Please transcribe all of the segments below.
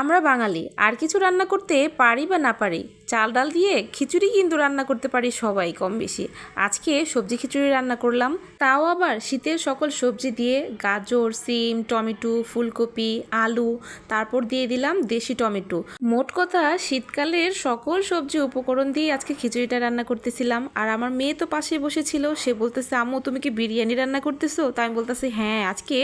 আমরা বাঙালি, আর কিছু রান্না করতে পারি বা না পারি, চাল ডাল দিয়ে খিচুড়ি কিন্তু রান্না করতে পারি সবাই কম বেশি। আজকে সবজি খিচুড়ি রান্না করলাম, তাও আবার শীতের সকল সবজি দিয়ে গাজর, সিম, টমেটো, ফুলকপি, আলু, তারপর দিয়ে দিলাম দেশি টমেটো। মোট কথা, শীতকালের সকল সবজি উপকরণ দিয়ে আজকে খিচুড়িটা রান্না করতেছিলাম, আর আমার মেয়ে তো পাশে বসেছিল, সে বলতেছে, আম্মু, তুমি কি বিরিয়ানি রান্না করতেছো? তাই আমি বলতেছি হ্যাঁ আজকে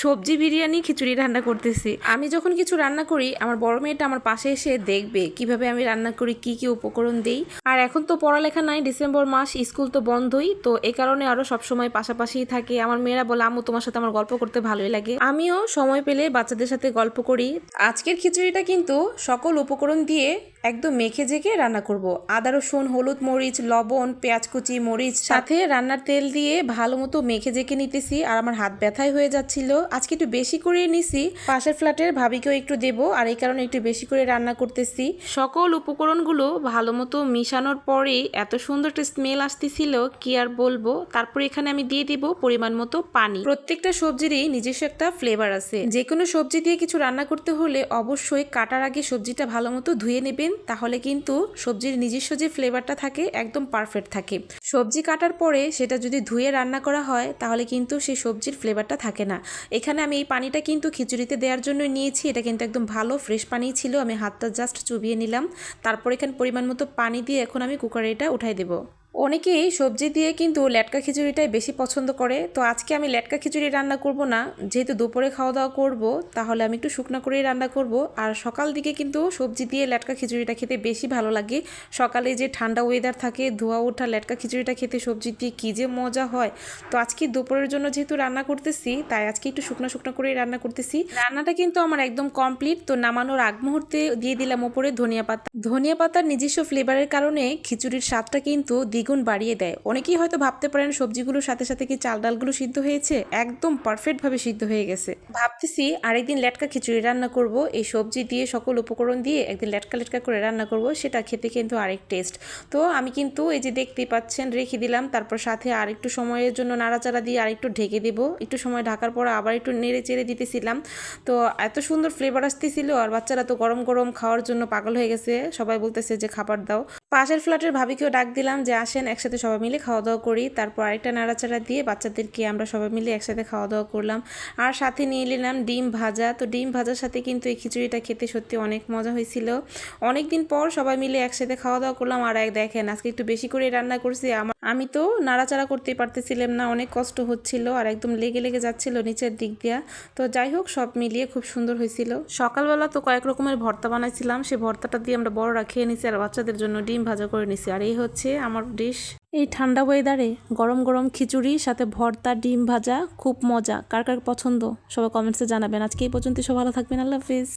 সবজি বিরিয়ানি খিচুড়ি রান্না করতেছি। আমি যখন কিছু রান্না করি আমার বড় মেয়েটা আমার পাশে এসে দেখবে কীভাবে আমি রান্না করি, কি কি উপকরণ দেই। আর এখন তো পড়ালেখা নাই, ডিসেম্বর মাস, স্কুল তো বন্ধই, তো এই কারণে আরও সবসময় পাশাপাশি থাকে। আমার মেয়েরা বলে, আম্মু, তোমার সাথে আমার গল্প করতে ভালোই লাগে। আমিও সময় পেলে বাচ্চাদের সাথে গল্প করি। আজকের খিচুড়িটা কিন্তু সকল উপকরণ দিয়ে একদম মেখে জেকে রান্না করব। আদা, রসুন, হলুদ, মরিচ, লবণ, পেঁয়াজ কুচি, মরিচ, সাথে রান্নার তেল দিয়ে ভালো মতো মেখে জেকে নিতেছি আর আমার হাত ব্যথাই হয়ে যাচ্ছিল। আজকে একটু বেশি করে নিছি। পাশের ফ্ল্যাটের ভাবিকেও একটু দেবো আর এই কারণে একটু বেশি করে রান্না করতেছি। সকল উপকরণগুলো ভালো মতো মিশানোর পরেই এত সুন্দর একটা স্মেল আসতেছিল, কি আর বলব? তারপর এখানে আমি দিয়ে দিব পরিমাণ মতো পানি। প্রত্যেকটা সবজিরই নিজস্ব একটা ফ্লেভার আছে। যে কোনো সবজি দিয়ে কিছু রান্না করতে হলে অবশ্যই কাটার আগে সবজিটা ভালো মতো ধুয়ে নেবেন, তাহলে কিন্তু সবজির নিজস্ব যে ফ্লেভারটা থাকে একদম পারফেক্ট থাকে। সবজি কাটার পরে সেটা যদি ধুয়ে রান্না করা হয়, তাহলে কিন্তু সেই সবজির ফ্লেভারটা থাকে না। এখানে আমি এই পানিটা কিন্তু খিচুড়িতে দেওয়ার জন্য নিয়েছি, এটা কিন্তু একদম ভালো ফ্রেশ পানি ছিল, আমি হাতটা জাস্ট চুবিয়ে নিলাম। তারপর এখানে পরিমাণ মতো পানি দিয়ে এখন আমি কুকারে এটা উঠাই দেবো। অনেকেই সবজি দিয়ে কিন্তু লেটকা খিচুড়িটাই বেশি পছন্দ করে। তো আজকে আমি লেটকা খিচুড়ি রান্না করব না। যেহেতু দুপুরে খাওয়া দাওয়া করব, তাহলে আমি একটু শুকনো করেই রান্না করব। আর সকাল দিকে কিন্তু সবজি দিয়ে লেটকা খিচুড়িটা খেতে বেশি ভালো লাগে। সকালে যে ঠান্ডা ওয়েদার থাকে, ধোয়া ওঠা লেটকা খিচুড়িটা খেতে সবজি দিয়ে কী যে মজা হয়। তো আজকে দুপুরের জন্য যেহেতু রান্না করতেছি, তাই আজকে একটু শুকনো শুকনো করেই রান্না করতেছি। রান্নাটা কিন্তু আমার একদম কমপ্লিট তো নামানোর আগ মুহূর্তে দিয়ে দিলাম ওপরে ধনিয়া পাতা। ধনিয়া পাতার নিজস্ব ফ্লেভারের কারণে খিচুড়ির স্বাদটা কিন্তু দ্বিগুণ বাড়িয়ে দেয়। অনেকেই হয়তো ভাবতে পারেন সবজিগুলোর সাথে সাথে কি চাল ডালগুলো সিদ্ধ হয়েছে? একদম পারফেক্টভাবে সিদ্ধ হয়ে গেছে। ভাবতেছি আরেকদিন লেটকা খিচুড়ি রান্না করব। এই সবজি দিয়ে সকল উপকরণ দিয়ে একদিন লেটকা লেটকা করে রান্না করব, সেটা খেতে কিন্তু আরেক টেস্ট তো আমি কিন্তু এই যে দেখতেই পাচ্ছেন, রেখে দিলাম, তারপর সাথে আর একটু সময়ের জন্য নাড়াচাড়া দিয়ে আরেকটু ঢেকে দেবো। একটু সময় ঢাকার পর আবার একটু নেড়ে চেড়ে দিতেছিলাম। তো এত সুন্দর ফ্লেভার আসতেছিল আর বাচ্চারা তো গরম গরম খাওয়ার জন্য পাগল হয়ে গেছে। সবাই বলতেছে যে খাবার দাও। পাশের ফ্ল্যাটের ভাবিকেও ডাক দিলাম যে আসেন, একসাথে সবাই মিলে খাওয়া দাওয়া করি। তারপর আরেকটা নাড়াচাড়া দিয়ে বাচ্চাদেরকে আমরা সবাই মিলে একসাথে খাওয়া দাওয়া করলাম। আর সাথে নিয়ে নিলাম ডিম ভাজা। তো ডিম ভাজার সাথে কিন্তু এই খিচুড়িটা খেতে সত্যি অনেক মজা হয়েছিল। অনেক দিন পর সবাই মিলে একসাথে খাওয়া দাওয়া করলাম। আর এক দেখেন, আজকে একটু বেশি করে রান্না করছি। আমার আমি তো নাড়াচাড়া করতে পারতেছিলাম না, অনেক কষ্ট হচ্ছিল আর একদম লেগে লেগে যাচ্ছিল নিচের দিক দিয়া। তো যাই হোক, সব মিলিয়ে খুব সুন্দর হয়েছিল। সকালবেলা তো কয়েক রকমের ভর্তা বানাইছিলাম। সেই ভর্তাটা দিয়ে আমরা বড়রা খেয়ে নিছি আর বাচ্চাদের জন্য ডিম ভাজা করে নিছি। আর এই হচ্ছে আমার ডিশ এই ঠান্ডা ওয়েদারে গরম গরম খিচুড়ি, সাথে ভর্তা, ডিম ভাজা, খুব মজা। কার কার পছন্দ? সবাই কমেন্টসে জানাবেন। আজকে এই পর্যন্ত সব ভালো থাকবেন। আল্লাহ হাফিজ।